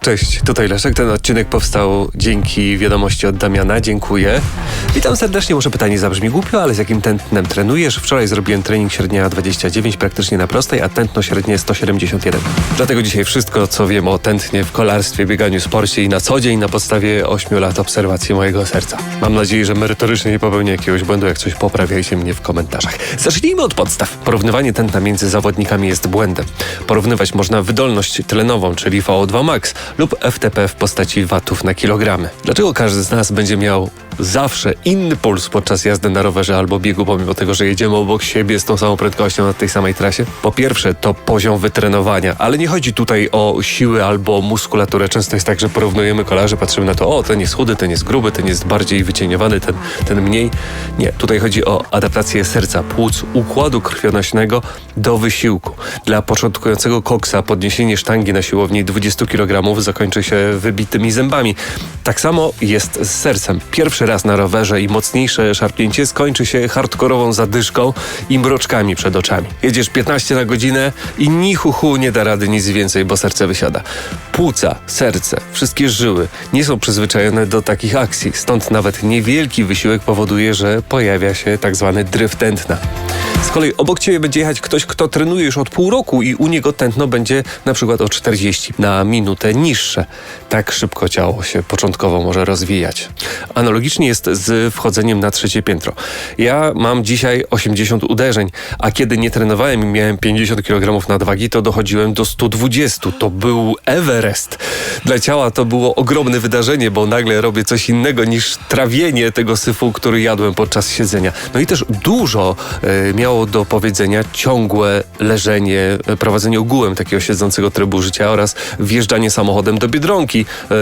Cześć, tutaj Leszek. Ten odcinek powstał dzięki wiadomości od Damiana. Dziękuję. Witam serdecznie. Może pytanie zabrzmi głupio, ale z jakim tętnem trenujesz? Wczoraj zrobiłem trening średnia 29 praktycznie na prostej, a tętno średnie 171. Dlatego dzisiaj wszystko, co wiem o tętnie w kolarstwie, bieganiu, sporcie i na co dzień na podstawie 8 lat obserwacji mojego serca. Mam nadzieję, że merytorycznie nie popełnię jakiegoś błędu. Jak coś poprawiajcie mnie w komentarzach. Zacznijmy od podstaw. Porównywanie tętna między zawodnikami jest błędem. Porównywać można wydolność tlenową, czyli VO2 max lub FTP w postaci watów na kilogramy. Dlaczego każdy z nas będzie miał zawsze inny puls podczas jazdy na rowerze albo biegu, pomimo tego, że jedziemy obok siebie z tą samą prędkością na tej samej trasie? Po pierwsze, to poziom wytrenowania, ale nie chodzi tutaj o siły albo muskulaturę. Często jest tak, że porównujemy kolarzy, patrzymy na to, o, ten jest chudy, ten jest gruby, ten jest bardziej wycieniowany, ten, ten mniej. Nie, tutaj chodzi o adaptację serca, płuc, układu krwionośnego do wysiłku. Dla początkującego koksa podniesienie sztangi na siłowni 20 kg zakończy się wybitymi zębami. Tak samo jest z sercem. Pierwszy raz na rowerze i mocniejsze szarpnięcie skończy się hardkorową zadyszką i mroczkami przed oczami. Jedziesz 15 na godzinę i ni hu, hu nie da rady nic więcej, bo serce wysiada. Płuca, serce, wszystkie żyły nie są przyzwyczajone do takich akcji, stąd nawet niewielki wysiłek powoduje, że pojawia się tak zwany tętna. Z kolei obok ciebie będzie jechać ktoś, kto trenuje już od pół roku i u niego tętno będzie na przykład o 40 na minutę niższe. Tak szybko ciało się początkowo może rozwijać. Analogicznie jest z wchodzeniem na trzecie piętro. Ja mam dzisiaj 80 uderzeń, a kiedy nie trenowałem i miałem 50 kg nadwagi, to dochodziłem do 120. To był Everest. Dla ciała to było ogromne wydarzenie, bo nagle robię coś innego niż trawienie tego syfu, który jadłem podczas siedzenia. No i też dużo e, miało do powiedzenia ciągłe leżenie, e, prowadzenie ogółem takiego siedzącego trybu życia oraz wjeżdżanie samochodem do Biedronki e,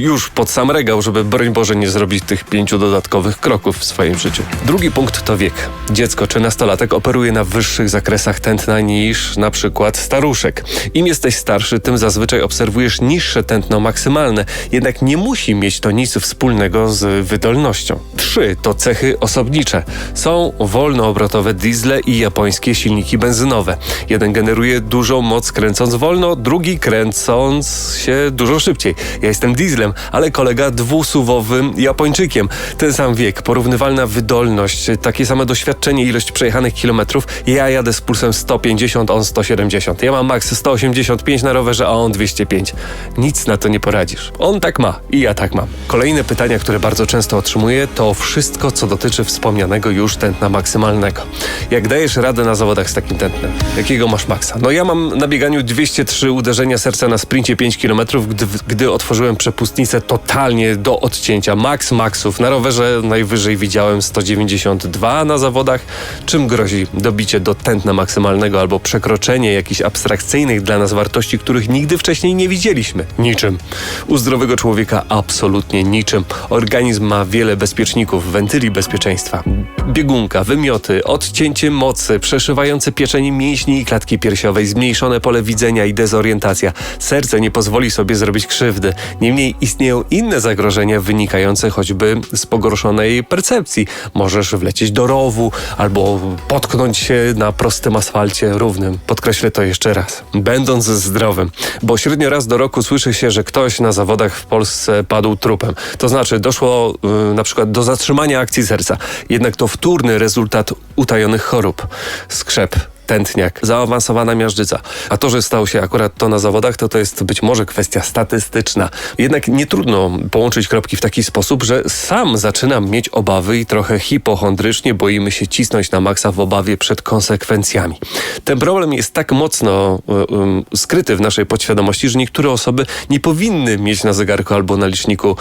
już pod sam regał, żeby broń Boże nie zrobić tych pięciu dodatkowych kroków w swoim życiu. Drugi punkt to wiek. Dziecko czy nastolatek operuje na wyższych zakresach tętna niż na przykład staruszek. Im jesteś starszy, tym zazwyczaj obserwujesz niższe tętno maksymalne, jednak nie musi mieć to nic wspólnego z wydolnością. Trzy to cechy osobnicze. Są wolnoobrotowe diesle i japońskie silniki benzynowe. Jeden generuje dużą moc kręcąc wolno, drugi kręcąc się dużo szybciej. Ja jestem dieslem, ale kolega dwusuwowym Japończykiem. Ten sam wiek, porównywalna wydolność, takie same doświadczenie, ilość przejechanych kilometrów. Ja jadę z pulsem 150, on 170. Ja mam max 185 na rowerze, a on 205. Nic na to nie poradzisz. On tak ma i ja tak mam. Kolejne pytania, które bardzo często otrzymuję, to wszystko, co dotyczy wspomnianego już tętna maksymalnego. Jak dajesz radę na zawodach z takim tętnem? Jakiego masz maksa? No ja mam na bieganiu 203 uderzenia serca na sprincie 5 km, gdy, gdy otworzyłem przepustnicę totalnie do odcięcia. Max maksów. Na rowerze najwyżej widziałem 192 na zawodach. Czym grozi dobicie do tętna maksymalnego albo przekroczenie jakichś abstrakcyjnych dla nas wartości, których nigdy wcześniej nie widzieliśmy? Niczym. U zdrowego człowieka absolutnie niczym. Organizm ma wiele bezpieczników, wentyli bezpieczeństwa. Biegunka, wymioty, odcięcie mocy, przeszywające pieczenie mięśni i klatki piersiowej, zmniejszone pole widzenia i dezorientacja. Serce nie pozwoli sobie zrobić krzywdy. Niemniej istnieją inne zagrożenia wynikające choćby z pogorszonej percepcji. Możesz wlecieć do rowu albo potknąć się na prostym asfalcie równym. Podkreślę to jeszcze raz. Będąc zdrowym, bo średnio raz do roku słyszy się, że ktoś na zawodach w Polsce padł trupem. To znaczy doszło y, na przykład do zatrzymania akcji serca. Jednak to wtórny rezultat utajonych chorób. Skrzep, tętniak, zaawansowana miażdżyca. A to, że stało się akurat to na zawodach, to to jest być może kwestia statystyczna. Jednak nie trudno połączyć kropki w taki sposób, że sam zaczynam mieć obawy i trochę hipochondrycznie boimy się cisnąć na maksa w obawie przed konsekwencjami. Ten problem jest tak mocno um, skryty w naszej podświadomości, że niektóre osoby nie powinny mieć na zegarku albo na liczniku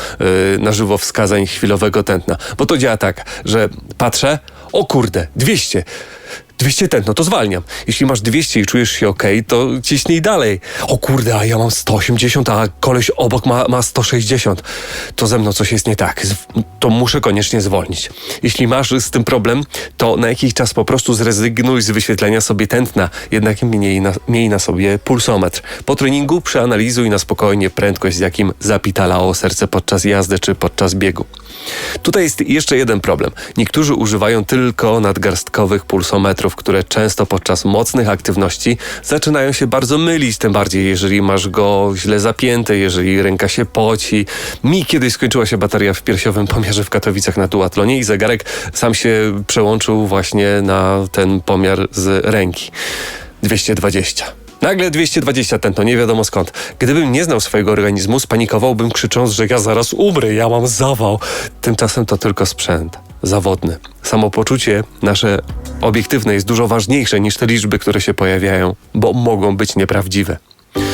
y, na żywo wskazań chwilowego tętna. Bo to działa tak, że patrzę, o kurde, 200. 200 ten, no to zwalniam. Jeśli masz 200 i czujesz się ok, to ciśnij dalej. O kurde, a ja mam 180, a koleś obok ma, ma 160. To ze mną coś jest nie tak. To muszę koniecznie zwolnić. Jeśli masz z tym problem, to na jakiś czas po prostu zrezygnuj z wyświetlenia sobie tętna, jednak miej na, miej na sobie pulsometr. Po treningu przeanalizuj na spokojnie prędkość, z jakim zapitalało serce podczas jazdy czy podczas biegu. Tutaj jest jeszcze jeden problem. Niektórzy używają tylko nadgarstkowych pulsometrów które często podczas mocnych aktywności zaczynają się bardzo mylić, tym bardziej jeżeli masz go źle zapięty, jeżeli ręka się poci. Mi kiedyś skończyła się bateria w piersiowym pomiarze w Katowicach na duatlonie i zegarek sam się przełączył właśnie na ten pomiar z ręki. 220. Nagle 220 tętno, nie wiadomo skąd. Gdybym nie znał swojego organizmu, spanikowałbym krzycząc, że ja zaraz umrę, ja mam zawał. Tymczasem to tylko sprzęt. Zawodny. Samopoczucie nasze obiektywne jest dużo ważniejsze niż te liczby, które się pojawiają, bo mogą być nieprawdziwe.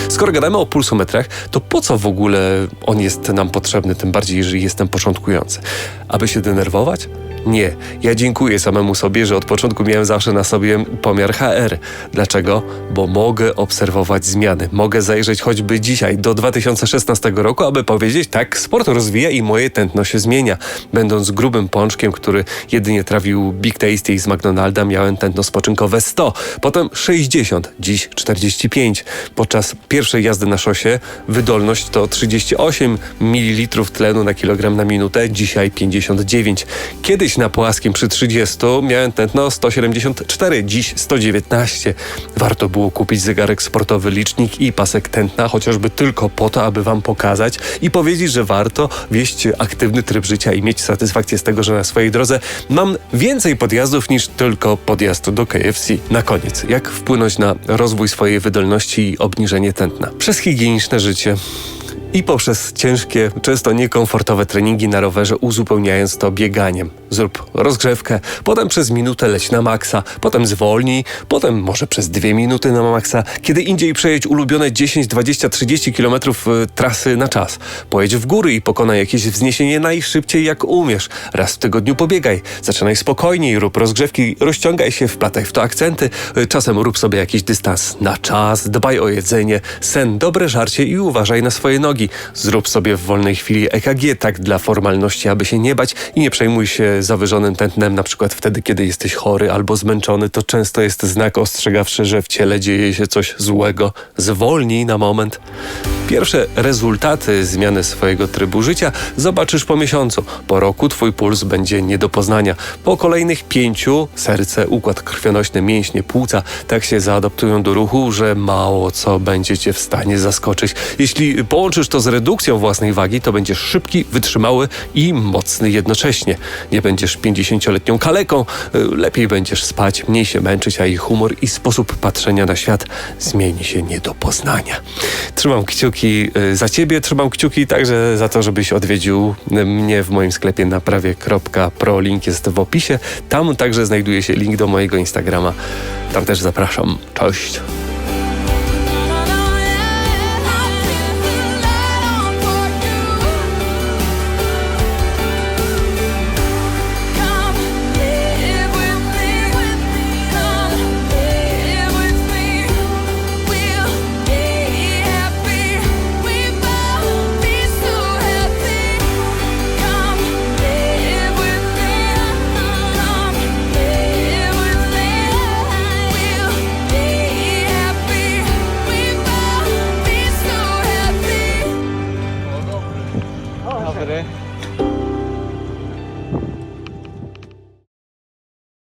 Skoro gadamy o pulsometrach, to po co w ogóle on jest nam potrzebny, tym bardziej jeżeli jestem początkujący? Aby się denerwować? Nie. Ja dziękuję samemu sobie, że od początku miałem zawsze na sobie pomiar HR. Dlaczego? Bo mogę obserwować zmiany. Mogę zajrzeć choćby dzisiaj do 2016 roku, aby powiedzieć, tak, sport rozwija i moje tętno się zmienia. Będąc grubym pączkiem, który jedynie trawił Big Tasty z McDonalda, miałem tętno spoczynkowe 100, potem 60, dziś 45. Podczas pierwszej jazdy na szosie wydolność to 38 ml tlenu na kilogram na minutę, dzisiaj 59. Kiedyś na płaskim przy 30 miałem tętno 174, dziś 119. Warto było kupić zegarek sportowy, licznik i pasek tętna, chociażby tylko po to, aby wam pokazać i powiedzieć, że warto wieść aktywny tryb życia i mieć satysfakcję z tego, że na swojej drodze mam więcej podjazdów niż tylko podjazd do KFC. Na koniec, jak wpłynąć na rozwój swojej wydolności i obniżenie tętna? Przez higieniczne życie i poprzez ciężkie, często niekomfortowe treningi na rowerze, uzupełniając to bieganiem. Zrób rozgrzewkę, potem przez minutę leć na maksa, potem zwolnij, potem może przez dwie minuty na maksa, kiedy indziej przejedź ulubione 10, 20, 30 km trasy na czas. Pojedź w góry i pokonaj jakieś wzniesienie najszybciej jak umiesz. Raz w tygodniu pobiegaj, zaczynaj spokojniej, rób rozgrzewki, rozciągaj się, wplataj w to akcenty, y, czasem rób sobie jakiś dystans na czas, dbaj o jedzenie, sen, dobre żarcie i uważaj na swoje nogi. Zrób sobie w wolnej chwili EKG tak dla formalności, aby się nie bać i nie przejmuj się zawyżonym tętnem, na przykład wtedy, kiedy jesteś chory albo zmęczony. To często jest znak ostrzegawczy, że w ciele dzieje się coś złego. Zwolnij na moment. Pierwsze rezultaty zmiany swojego trybu życia zobaczysz po miesiącu. Po roku twój puls będzie nie do poznania. Po kolejnych pięciu serce, układ krwionośny, mięśnie, płuca tak się zaadaptują do ruchu, że mało co będzie cię w stanie zaskoczyć. Jeśli połączysz to z redukcją własnej wagi, to będziesz szybki, wytrzymały i mocny jednocześnie. Nie będziesz 50-letnią kaleką, y, lepiej będziesz spać, mniej się męczyć, a i humor i sposób patrzenia na świat zmieni się nie do poznania. Trzymam kciuki y, za ciebie, trzymam kciuki także za to, żebyś odwiedził mnie w moim sklepie naprawie.pro. Link jest w opisie. Tam także znajduje się link do mojego Instagrama. Tam też zapraszam. Cześć.